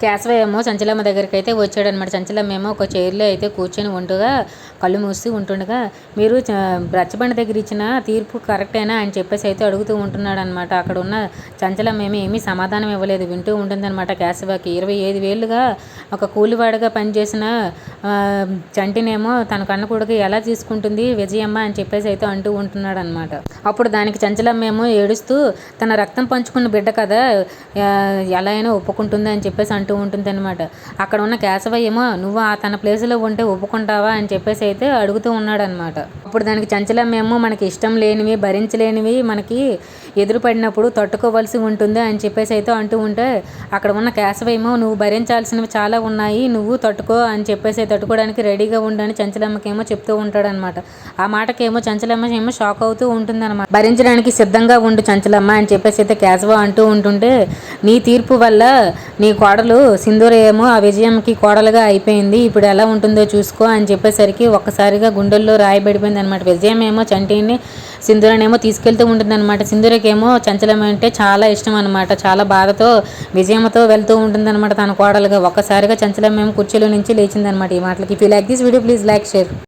కేశవ ఏమో చంచలమ్మ దగ్గరికి అయితే వచ్చాడనమాట చంచలమ్మ ఏమో ఒక చైర్లో అయితే కూర్చొని ఉండగా కళ్ళు మూసి ఉంటుండగా మీరు చ- రచ్చబండ దగ్గర ఇచ్చిన తీర్పు కరెక్టేనా అని చెప్పేసి అయితే అడుగుతూ ఉంటున్నాడు అనమాట అక్కడ ఉన్న చంచలమ్మ ఏమీ ఏమీ సమాధానం ఇవ్వలేదు. వింటూ ఉంటుందన్నమాట కేశవకి. ఇరవై ఐదు వేలుగా ఒక కూలివాడగా పనిచేసిన చంటినేమో తన కన్న కొడుకు ఎలా తీసుకుంటుంది విజయమ్మ అని చెప్పేసి అయితే అంటూ ఉంటున్నాడు అనమాట అప్పుడు దానికి చంచలమ్మ ఏమో ఏడుస్తూ తన రక్తం పంచుకున్న బిడ్డ కదా ఎలా అయినా ఒప్పుకుంటుంది అని చెప్పేసి అంటూ ఉంటుంది అనమాట అక్కడ ఉన్న కేశవయ్య ఏమో నువ్వు ఆ తన ప్లేస్లో ఉంటే ఒప్పుకుంటావా? అని చెప్పేసి అయితే అడుగుతూ ఉన్నాడనమాట అప్పుడు దానికి చంచలమ్మ ఏమో మనకి ఇష్టం లేనివి భరించలేనివి మనకి ఎదురుపడినప్పుడు తట్టుకోవాల్సి ఉంటుంది అని చెప్పేసి అయితే అంటూ ఉంటే అక్కడ ఉన్న కేశవేమో నువ్వు భరించాల్సినవి చాలా ఉన్నాయి నువ్వు తట్టుకో అని చెప్పేసి తట్టుకోవడానికి రెడీగా ఉండని చంచలమ్మకేమో చెప్తూ ఉంటాడనమాట ఆ మాటకేమో చంచలమ్మ ఏమో షాక్ అవుతూ ఉంటుంది అనమాట భరించడానికి సిద్ధంగా ఉండు చంచలమ్మ అని చెప్పేసి అయితే కేశవ అంటూ ఉంటుంటే నీ తీర్పు వల్ల నీ కోడలు సింధూర ఏమో ఆ విజయంకి కోడలుగా అయిపోయింది. ఇప్పుడు ఎలా ఉంటుందో చూసుకో అని చెప్పేసరికి ఒక్కసారిగా గుండెల్లో రాయబడిపోయింది అనమాట విజయం ఏమో చంటిని సింధూరనేమో తీసుకెళ్తూ ఉంటుంది అనమాట సింధూరకేమో చంచలం అంటే చాలా ఇష్టం అనమాట చాలా బాధతో విజయంతో వెళ్తూ ఉంటుంది అనమాట తన కోడలుగా. ఒక్కసారిగా చంచలం ఏమో కుర్చీలో నుంచి లేచింది అనమాట ఈ మాటలకి. If you like this video please like share